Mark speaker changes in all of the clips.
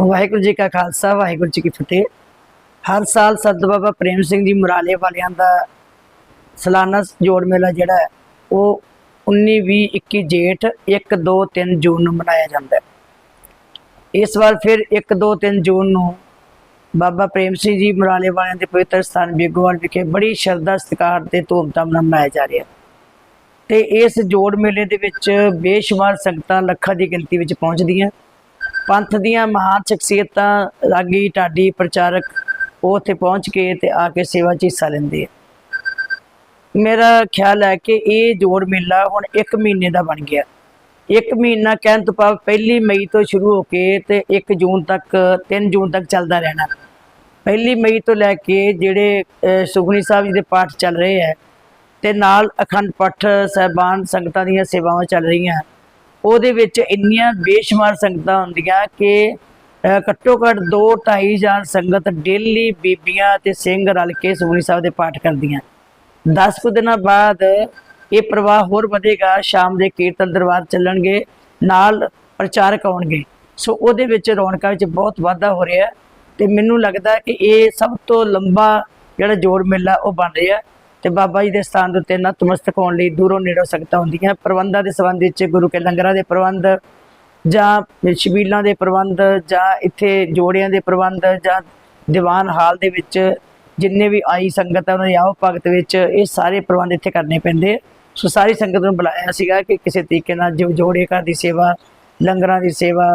Speaker 1: ਵਾਹਿਗੁਰੂ ਜੀ ਕਾ ਖਾਲਸਾ, ਵਾਹਿਗੁਰੂ ਜੀ ਕੀ ਫਤਿਹ। ਹਰ ਸਾਲ ਸਤ ਬਾਬਾ ਪ੍ਰੇਮ ਸਿੰਘ ਜੀ ਮੁਰਾਲੇ ਵਾਲਿਆਂ ਦਾ ਸਾਲਾਨਾ ਜੋੜ ਮੇਲਾ ਜਿਹੜਾ ਹੈ, ਉਹ 19 20 21 ਜੇਠ 1 2 3 ਜੂਨ ਨੂੰ ਮਨਾਇਆ ਜਾਂਦਾ ਹੈ। ਇਸ ਵਾਰ ਫਿਰ 1 2 3 ਜੂਨ ਨੂੰ ਬਾਬਾ ਪ੍ਰੇਮ ਸਿੰਘ ਜੀ ਮੁਰਾਲੇ ਵਾਲਿਆਂ ਦੇ ਪਵਿੱਤਰ ਸਥਾਨ ਬੇਗੋਵਾਲ ਵਿਖੇ ਬੜੀ ਸ਼ਰਧਾ, ਸਤਿਕਾਰ ਤੇ ਧੂਮਧਾਮ ਨਾਲ ਮਨਾਇਆ ਜਾ ਰਿਹਾ ਹੈ। ਤੇ ਇਸ ਜੋੜ ਮੇਲੇ ਦੇ ਵਿੱਚ ਬੇਸ਼ੁਮਾਰ ਸੰਗਤਾਂ ਲੱਖਾਂ ਦੀ ਗਿਣਤੀ ਵਿੱਚ ਪਹੁੰਚਦੀਆਂ। ਪੰਥ ਦੀਆਂ ਮਹਾਨ ਸ਼ਖਸੀਅਤਾਂ ਰਾਗੀ ਢਾਡੀ ਪ੍ਰਚਾਰਕ ਉਹ ਉੱਥੇ ਪਹੁੰਚ ਕੇ ਤੇ ਆ ਕੇ ਸੇਵਾ 'ਚ ਹਿੱਸਾ ਲੈਂਦੇ ਆ। ਮੇਰਾ ਖਿਆਲ ਹੈ ਕਿ ਇਹ ਜੋੜ ਮੇਲਾ ਹੁਣ 1 ਮਹੀਨੇ ਦਾ ਬਣ ਗਿਆ। 1 ਮਹੀਨਾ ਕਹਿਣ ਤੋਂ ਭਾਵ ਪਹਿਲੀ ਮਈ ਤੋਂ ਸ਼ੁਰੂ ਹੋ ਕੇ ਤੇ 1 ਜੂਨ ਤੱਕ 3 ਜੂਨ ਤੱਕ ਚੱਲਦਾ ਰਹਿਣਾ। ਪਹਿਲੀ ਮਈ ਤੋਂ ਲੈ ਕੇ ਜਿਹੜੇ ਅਹ, ਸੁਖਮਨੀ ਸਾਹਿਬ ਜੀ ਦੇ ਪਾਠ ਚੱਲ ਰਹੇ ਹੈ ਤੇ ਨਾਲ ਅਖੰਡ ਪਾਠ ਸਹਿਬਾਨ ਸੰਗਤਾਂ ਦੀਆਂ ਸੇਵਾਵਾਂ ਚੱਲ ਰਹੀਆਂ। ਉਹਦੇ ਵਿੱਚ ਇੰਨੀਆਂ ਬੇਸ਼ੁਮਾਰ ਸੰਗਤਾਂ ਹੁੰਦੀਆਂ ਕਿ ਘੱਟੋ ਘੱਟ 2 ਹਜ਼ਾਰ ਸੰਗਤ ਡੇਲੀ ਬੀਬੀਆਂ ਤੇ ਸਿੰਘ ਰਲ ਕੇ ਸੁਖਮਨੀ ਸਾਹਿਬ ਦੇ ਪਾਠ ਕਰਦੀਆਂ। 10 ਕੁ ਦਿਨਾਂ ਬਾਅਦ ਇਹ ਪ੍ਰਵਾਹ ਹੋਰ ਵਧੇਗਾ, ਸ਼ਾਮ ਦੇ ਕੀਰਤਨ ਦਰਬਾਰ ਚੱਲਣਗੇ, ਨਾਲ ਪ੍ਰਚਾਰਕ ਆਉਣਗੇ। ਸੋ ਉਹਦੇ ਵਿੱਚ ਰੌਣਕਾਂ ਵਿੱਚ ਬਹੁਤ ਵਾਧਾ ਹੋ ਰਿਹਾ ਹੈ ਤੇ ਮੈਨੂੰ ਲੱਗਦਾ ਕਿ ਇਹ ਸਭ ਤੋਂ ਲੰਬਾ ਜਿਹੜਾ ਜੋੜ ਮੇਲਾ ਉਹ ਬਣ ਰਿਹਾ ਤੇ ਬਾਬਾ ਜੀ ਦੇ ਸਥਾਨ ਦੇ ਉੱਤੇ ਨਤਮਸਤਕ ਹੋਣ ਲਈ ਦੂਰੋਂ ਨੇੜੋਂ ਸੰਗਤਾਂ ਹੁੰਦੀਆਂ ਪ੍ਰਬੰਧਾਂ ਦੇ ਸੰਬੰਧ ਵਿੱਚ ਗੁਰੂ ਕੇ ਲੰਗਰਾਂ ਦੇ ਪ੍ਰਬੰਧ ਜਾਂ ਸ਼ਬੀਲਾਂ ਦੇ ਪ੍ਰਬੰਧ ਜਾਂ ਇੱਥੇ ਜੋੜਿਆਂ ਦੇ ਪ੍ਰਬੰਧ ਜਾਂ ਦੀਵਾਨ ਹਾਲ ਦੇ ਵਿੱਚ ਜਿੰਨੇ ਵੀ ਆਈ ਸੰਗਤ ਹੈ ਉਹਨਾਂ ਦੀ ਆਓ ਭਗਤ ਵਿੱਚ ਇਹ ਸਾਰੇ ਪ੍ਰਬੰਧ ਇੱਥੇ ਕਰਨੇ ਪੈਂਦੇ ਸੋ ਸਾਰੀ ਸੰਗਤ ਨੂੰ ਬੁਲਾਇਆ ਸੀਗਾ ਕਿ ਕਿਸੇ ਤਰੀਕੇ ਨਾਲ ਜੋ ਜੋੜੇ ਘਰ ਦੀ ਸੇਵਾ, ਲੰਗਰਾਂ ਦੀ ਸੇਵਾ,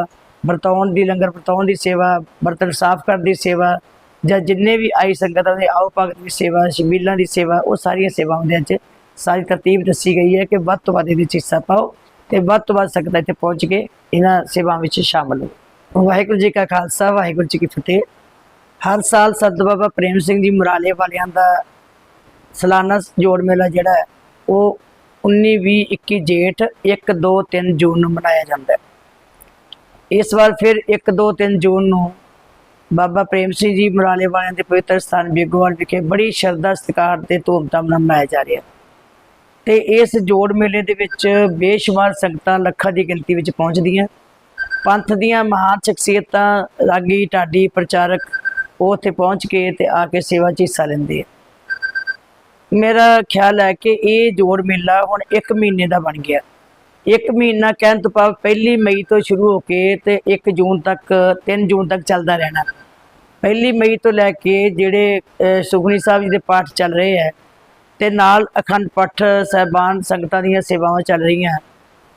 Speaker 1: ਵਰਤਾਉਣ ਦੀ ਲੰਗਰ ਵਰਤਾਉਣ ਦੀ ਸੇਵਾ, ਬਰਤਨ ਸਾਫ਼ ਕਰਨ ਦੀ ਸੇਵਾ ਜਾਂ ਜਿੰਨੇ ਵੀ ਆਈ ਸੰਗਤ ਆ, ਉਹਦੇ ਆਓ ਭਗਤ ਦੀ ਸੇਵਾ, ਸ਼ਬੀਲਾਂ ਦੀ ਸੇਵਾ, ਉਹ ਸਾਰੀਆਂ ਸੇਵਾਵਾਂ ਦੇ ਵਿੱਚ ਸਾਰੀ ਤਰਤੀਬ ਦੱਸੀ ਗਈ ਹੈ ਕਿ ਵੱਧ ਤੋਂ ਵੱਧ ਇਹਦੇ ਵਿੱਚ ਹਿੱਸਾ ਪਾਓ ਤੇ ਵੱਧ ਤੋਂ ਵੱਧ ਸੰਗਤਾਂ ਇੱਥੇ ਪਹੁੰਚ ਕੇ ਇਹਨਾਂ ਸੇਵਾਵਾਂ ਵਿੱਚ ਸ਼ਾਮਲ ਹੋ ਵਾਹਿਗੁਰੂ ਜੀ ਕਾ ਖਾਲਸਾ, ਵਾਹਿਗੁਰੂ ਜੀ ਕੀ ਫਤਿਹ। ਹਰ ਸਾਲ ਸੰਤ ਬਾਬਾ ਪ੍ਰੇਮ ਸਿੰਘ ਜੀ ਮੁਰਾਲੇ ਵਾਲਿਆਂ ਦਾ ਸਾਲਾਨਾ ਜੋੜ ਮੇਲਾ ਜਿਹੜਾ ਹੈ, ਉਹ 19 20 21 ਜੇਠ 1 2 3 ਜੂਨ ਨੂੰ ਮਨਾਇਆ ਜਾਂਦਾ ਹੈ। ਇਸ ਵਾਰ ਫਿਰ 1 2 3 ਜੂਨ ਨੂੰ ਬਾਬਾ ਪ੍ਰੇਮ ਸਿੰਘ ਜੀ ਮੁਰਾਲੇ ਵਾਲਿਆਂ ਦੇ ਪਵਿੱਤਰ ਸਥਾਨ ਬੇਗੋਵਾਲ ਵਿਖੇ ਬੜੀ ਸ਼ਰਧਾ, ਸਤਿਕਾਰ ਤੇ ਧੂਮਧਾਮ ਨਾਲ ਮਨਾਇਆ ਜਾ ਰਿਹਾ। ਹੈ ਤੇ ਇਸ ਜੋੜ ਮੇਲੇ ਦੇ ਵਿੱਚ ਬੇਸ਼ੁਮਾਰ ਸੰਗਤਾਂ ਲੱਖਾਂ ਦੀ ਗਿਣਤੀ ਵਿੱਚ ਪਹੁੰਚਦੀਆਂ। ਪੰਥ ਦੀਆਂ ਮਹਾਨ ਸ਼ਖਸੀਅਤਾਂ ਰਾਗੀ ਢਾਡੀ ਪ੍ਰਚਾਰਕ ਉਹ ਉੱਥੇ ਪਹੁੰਚ ਕੇ ਤੇ ਆ ਕੇ ਸੇਵਾ 'ਚ ਹਿੱਸਾ ਲੈਂਦੇ ਆ। ਮੇਰਾ ਖਿਆਲ ਹੈ ਕਿ ਇਹ ਜੋੜ ਮੇਲਾ ਹੁਣ 1 ਮਹੀਨੇ ਦਾ ਬਣ ਗਿਆ। 1 ਮਹੀਨਾ ਕਹਿਣ ਤੋਂ ਭਾਵ ਪਹਿਲੀ ਮਈ ਤੋਂ ਸ਼ੁਰੂ ਹੋ ਕੇ ਤੇ 1 ਜੂਨ ਤੱਕ 3 ਜੂਨ ਤੱਕ ਚੱਲਦਾ ਰਹਿਣਾ। ਪਹਿਲੀ ਮਈ ਤੋਂ ਲੈ ਕੇ ਜਿਹੜੇ ਅਹ, ਸੁਖਮਨੀ ਸਾਹਿਬ ਜੀ ਦੇ ਪਾਠ ਚੱਲ ਰਹੇ ਹੈ ਤੇ ਨਾਲ ਅਖੰਡ ਪਾਠ ਸਹਿਬਾਨ ਸੰਗਤਾਂ ਦੀਆਂ ਸੇਵਾਵਾਂ ਚੱਲ ਰਹੀਆਂ।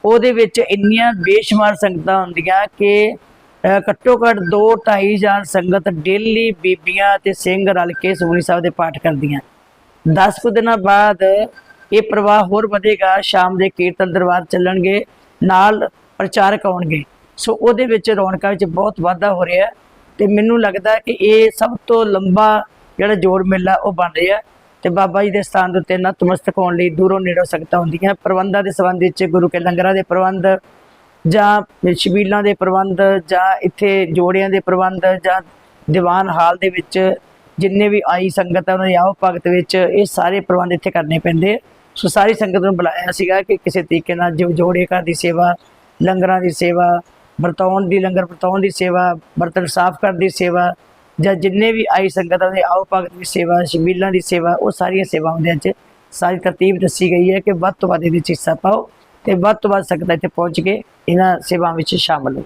Speaker 1: ਉਹਦੇ ਵਿੱਚ ਇੰਨੀਆਂ ਬੇਸ਼ੁਮਾਰ ਸੰਗਤਾਂ ਹੁੰਦੀਆਂ ਕਿ ਘੱਟੋ ਘੱਟ 2 ਹਜ਼ਾਰ ਸੰਗਤ ਡੇਲੀ ਬੀਬੀਆਂ ਤੇ ਸਿੰਘ ਰਲ ਕੇ ਸੁਖਨੀ ਸਾਹਿਬ ਦੇ ਪਾਠ ਕਰਦੀਆਂ। 10 ਕੁ ਦਿਨਾਂ ਬਾਅਦ ਇਹ ਪ੍ਰਵਾਹ ਹੋਰ ਵਧੇਗਾ ਸ਼ਾਮ ਦੇ ਕੀਰਤਨ ਦਰਬਾਰ ਚੱਲਣਗੇ ਨਾਲ ਪ੍ਰਚਾਰਕ ਆਉਣਗੇ। ਸੋ ਉਹਦੇ ਵਿੱਚ ਰੌਣਕਾਂ ਵਿੱਚ ਬਹੁਤ ਵਾਧਾ ਹੋ ਰਿਹਾ। ਤੇ ਮੈਨੂੰ ਲੱਗਦਾ ਕਿ ਇਹ ਸਭ ਤੋਂ ਲੰਬਾ ਜਿਹੜਾ ਜੋੜ ਮੇਲਾ ਉਹ ਬਣ ਰਿਹਾ ਹੈ। ਤੇ ਬਾਬਾ ਜੀ ਦੇ ਸਥਾਨ ਦੇ ਉੱਤੇ ਨਤਮਸਤਕ ਹੋਣ ਲਈ ਦੂਰੋਂ ਨੇੜੋਂ ਸੰਗਤਾਂ ਹੁੰਦੀਆਂ ਪ੍ਰਬੰਧਾਂ ਦੇ ਸੰਬੰਧ ਵਿੱਚ ਗੁਰੂ ਕੇ ਲੰਗਰਾਂ ਦੇ ਪ੍ਰਬੰਧ ਜਾਂ ਸ਼ਬੀਲਾਂ ਦੇ ਪ੍ਰਬੰਧ ਜਾਂ ਇੱਥੇ ਜੋੜਿਆਂ ਦੇ ਪ੍ਰਬੰਧ ਜਾਂ ਦੀਵਾਨ ਹਾਲ ਦੇ ਵਿੱਚ ਜਿੰਨੇ ਵੀ ਆਈ ਸੰਗਤ ਹੈ ਉਹਨਾਂ ਦੀ ਆਓ ਭਗਤ ਵਿੱਚ ਇਹ ਸਾਰੇ ਪ੍ਰਬੰਧ ਇੱਥੇ ਕਰਨੇ ਪੈਂਦੇ ਸੋ ਸਾਰੀ ਸੰਗਤ ਨੂੰ ਬੁਲਾਇਆ ਸੀਗਾ ਕਿ ਕਿਸੇ ਤਰੀਕੇ ਨਾਲ ਜੋ ਜੋੜੇ ਘਰ ਦੀ ਸੇਵਾ, ਲੰਗਰਾਂ ਦੀ ਸੇਵਾ ਵਰਤਾਉਣ ਦੀ ਲੰਗਰ, ਵਰਤਾਉਣ ਦੀ ਸੇਵਾ, ਬਰਤਨ ਸਾਫ਼ ਕਰਨ ਦੀ ਸੇਵਾ ਜਾਂ ਜਿੰਨੇ ਵੀ ਆਈ ਸੰਗਤ ਹੈ ਆਓ ਭਗਤ ਦੀ ਸੇਵਾ ਸ਼ਬੀਲਾਂ ਦੀ ਸੇਵਾ, ਉਹ ਸਾਰੀਆਂ ਸੇਵਾਵਾਂ ਦੇ ਵਿੱਚ ਸਾਰੀ ਤਰਤੀਬ ਦੱਸੀ ਗਈ ਹੈ ਕਿ ਵੱਧ ਤੋਂ ਵੱਧ ਇਹਦੇ ਵਿੱਚ ਹਿੱਸਾ ਪਾਓ ਤੇ ਵੱਧ ਤੋਂ ਵੱਧ ਸੰਗਤਾਂ ਇੱਥੇ ਪਹੁੰਚ ਕੇ ਇਹਨਾਂ ਸੇਵਾਵਾਂ ਵਿੱਚ ਸ਼ਾਮਲ ਹੋ